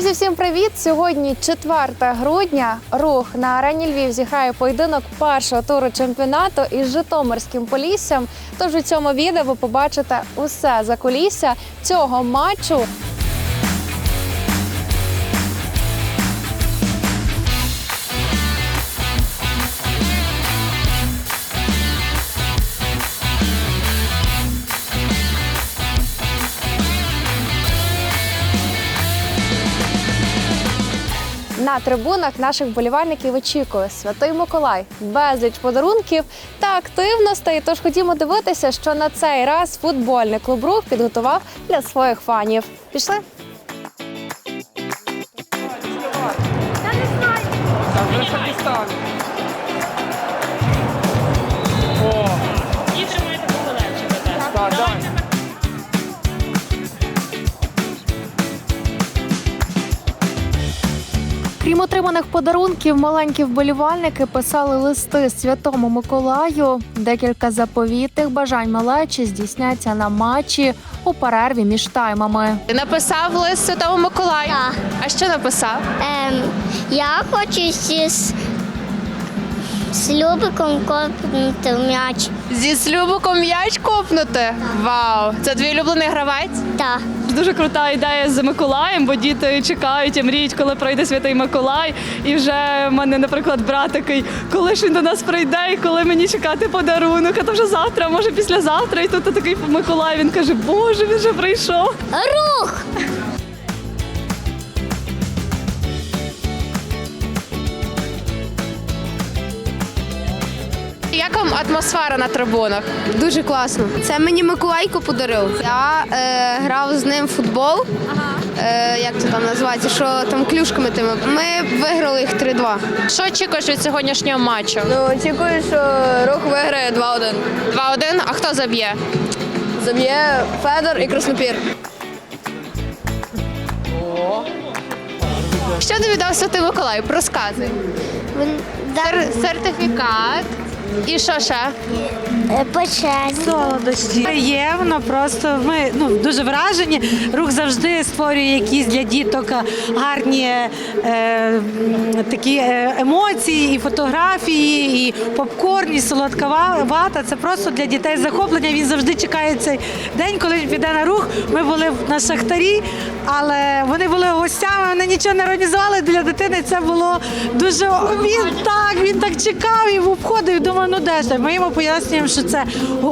Друзі, всім привіт! Сьогодні 4 грудня. Рух на арені Львів зіграє поєдинок першого туру чемпіонату із Житомирським Поліссям. Тож у цьому відео ви побачите усе за кулісся цього матчу. На трибунах наших болівальників очікує Святий Миколай, безліч подарунків та активностей. Тож ходімо дивитися, що на цей раз футбольний клуб рух підготував для своїх фанів. Пішли? І тримайте полегше Отриманих подарунків, маленькі вболівальники писали листи Святому Миколаю. Декілька заповітних бажань малечі здійсняться на матчі у перерві між таймами. Написав лист Святому Миколаю. Так. А що написав? Ем, я хочу зі з, з Любиком копнути м'яч. Зі слюбиком м'яч копнути. Вау! Це твій улюблений гравець? Так. Дуже крута ідея з Миколаєм, бо діти чекають і мріють, коли прийде святий Миколай. І вже в мене, наприклад, брат такий, коли ж він до нас прийде, і коли мені чекати подарунок, а то вже завтра, може післязавтра. І тут такий Миколай. Він каже, Боже, він вже прийшов. Рух! Як вам атмосфера на трибунах? Дуже класно. Це мені Миколайко подарив. Я е, грав з ним в футбол. Е, як це там називається? Що там клюшками тими. Ми виграли їх 3-2. Що очікуєш від сьогоднішнього матчу? Ну, очікую, що рух виграє 2-1. 2-1, а хто заб'є? Заб'є Федор і Краснопір. Що тобі дав Святий Миколай? Розказуй. Сер- сертифікат. І що ще? Почесно. солодощі. Приємно, просто ми ну дуже вражені. Рух завжди створює якісь для діток гарні е, такі е, емоції, і фотографії, і попкорн, і солодка вата. Це просто для дітей захоплення. Він завжди чекає цей день, коли він піде на рух. Ми були на шахтарі, але вони були гостями. Вони нічого не організували для дитини. Це було дуже так чекав і обходив. Думаю, ну де ж? Ми йому пояснюємо, що це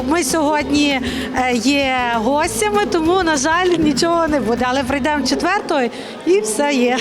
ми сьогодні е, є гостями, тому на жаль нічого не буде. Але прийдемо четвертої і все є.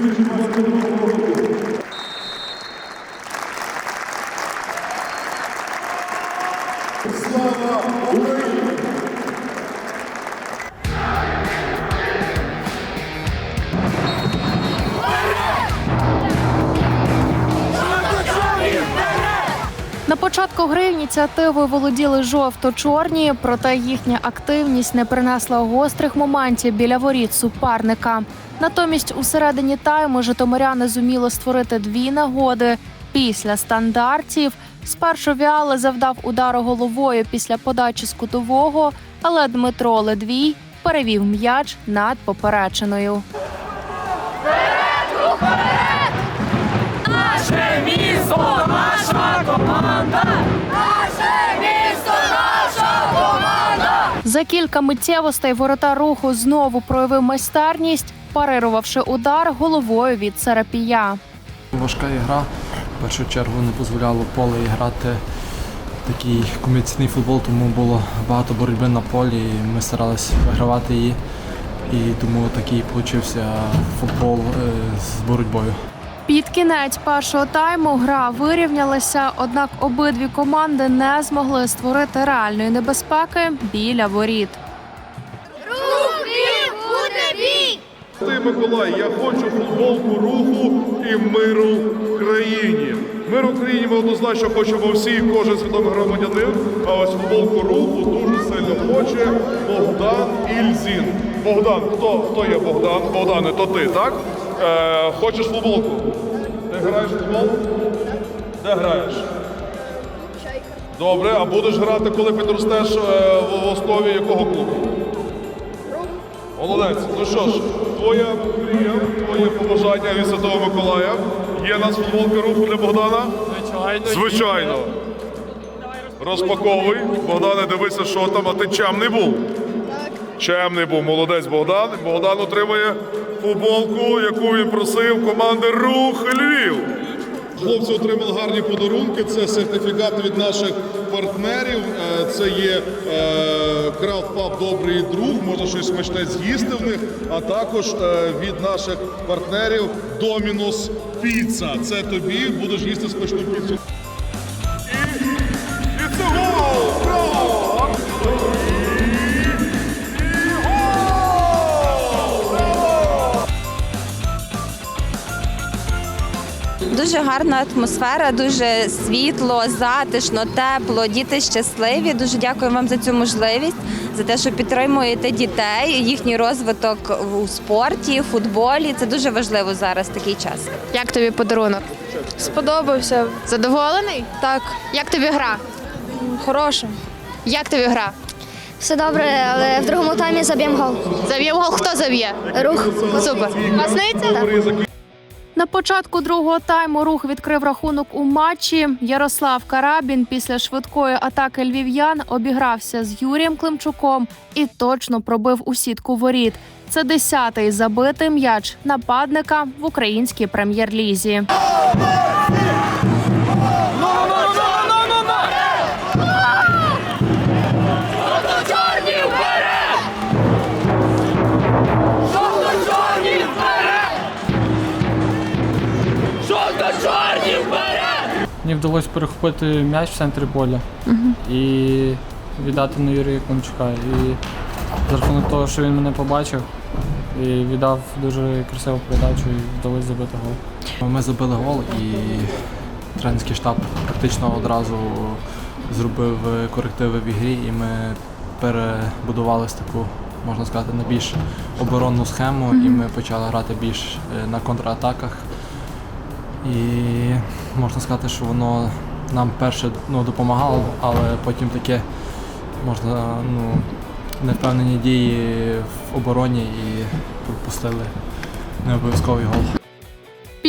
2016 року. На початку гри ініціативою володіли жовто-чорні, проте їхня активність не принесла гострих моментів біля воріт суперника. Натомість у середині тайму житомиряни зуміли створити дві нагоди після стандартів. Спершу Віале завдав удару головою після подачі з кутового, але Дмитро Ледвій перевів м'яч над поперечиною. За кілька миттєвостей ворота руху знову проявив майстерність, парирувавши удар головою від Сарапія. Важка ігра. В першу чергу не дозволяло поле грати такий комбінаційний футбол, тому було багато боротьби на полі. і Ми старалися вигравати її. І тому такий получився футбол е, з боротьбою. Під кінець першого тайму гра вирівнялася, однак обидві команди не змогли створити реальної небезпеки біля воріт. Ти, Миколай, я хочу футболку руху і миру в країні. Мир в Україні ми однозначно хочемо всі, і кожен свідомий громадянин. А ось футболку руху дуже сильно хоче Богдан Ільзін. Богдан, хто, хто є Богдан? Богдане, то ти, так? Е, хочеш футболку? Ти граєш в футбол? Де граєш? Добре, а будеш грати, коли підростеш е, в в основі якого клубу? Молодець. Ну що ж, твоя мрія, твоє побажання від Святого Миколая. Є у нас футболка руху для Богдана? Звичайно. Звичайно. Розпаковуй. Богдане, дивися, що там, а ти чемний був? Так. Чемний був, молодець Богдан. Богдан отримує футболку, яку він просив команди Рух Львів. Хлопці отримали гарні подарунки. Це сертифікати від наших партнерів. Е, Це є крафт паб Добрий друг. Можна щось смачне з'їсти в них. А також е, від наших партнерів Домінос Піца. Це тобі будеш їсти смачну піцу. Дуже гарна атмосфера, дуже світло, затишно, тепло. Діти щасливі. Дуже дякую вам за цю можливість, за те, що підтримуєте дітей, їхній розвиток у спорті, футболі. Це дуже важливо зараз такий час. Як тобі подарунок? Сподобався. Задоволений? Так, Як тобі гра? хороше. Як тобі гра? Все добре, але в другому таймі заб'ємо гол. Заб'є гол, хто заб'є? Рух. Супер. Масниця? На початку другого тайму рух відкрив рахунок у матчі. Ярослав Карабін після швидкої атаки львів'ян обігрався з Юрієм Климчуком і точно пробив у сітку воріт. Це десятий забитий м'яч нападника в українській прем'єр-лізі. Вдалося перехопити м'яч в центрі поля і віддати на Юрія Климчука. І за рахунок того, що він мене побачив і віддав дуже красиву передачу і вдалося забити гол. Ми забили гол і тренерський штаб практично одразу зробив корективи в ігрі, і ми перебудувалися таку, можна сказати, на більш оборонну схему, і ми почали грати більш е, на контратаках. І можна сказати, що воно нам перше ну, допомагало, але потім таке можна ну, невпевнені дії в обороні і пропустили необов'язковий гол.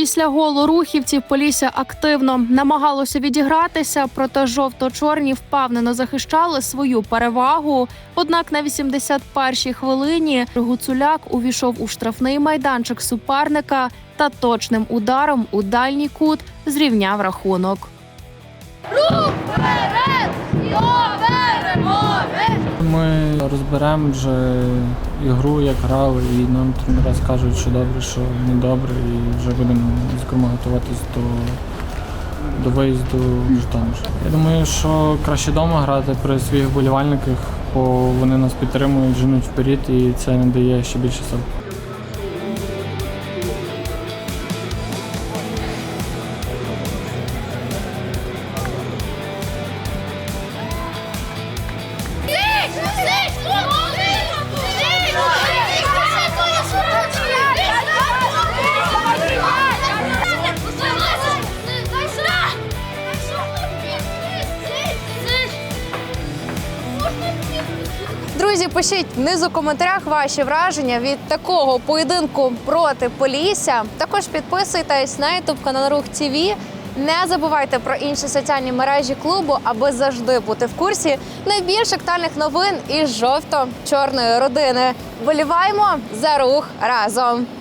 Після голу рухівців Полісся активно намагалося відігратися, проте жовто-чорні впевнено захищали свою перевагу. Однак на 81-й хвилині Гуцуляк увійшов у штрафний майданчик суперника та точним ударом у дальній кут зрівняв рахунок. Ми розберемо вже ігру, як грали, і нам тренера скажуть, що добре, що не добре, і вже будемо зокрема готуватись до, до виїзду в Житомир. Я думаю, що краще вдома грати при своїх вболівальниках, бо вони нас підтримують, женуть вперед, і це не дає ще більше сил. Пишіть внизу в коментарях ваші враження від такого поєдинку проти Полісся. Також підписуйтесь на YouTube канал Рух ТВ. Не забувайте про інші соціальні мережі клубу, аби завжди бути в курсі найбільш актуальних новин із жовто-чорної родини. Боліваємо за рух разом.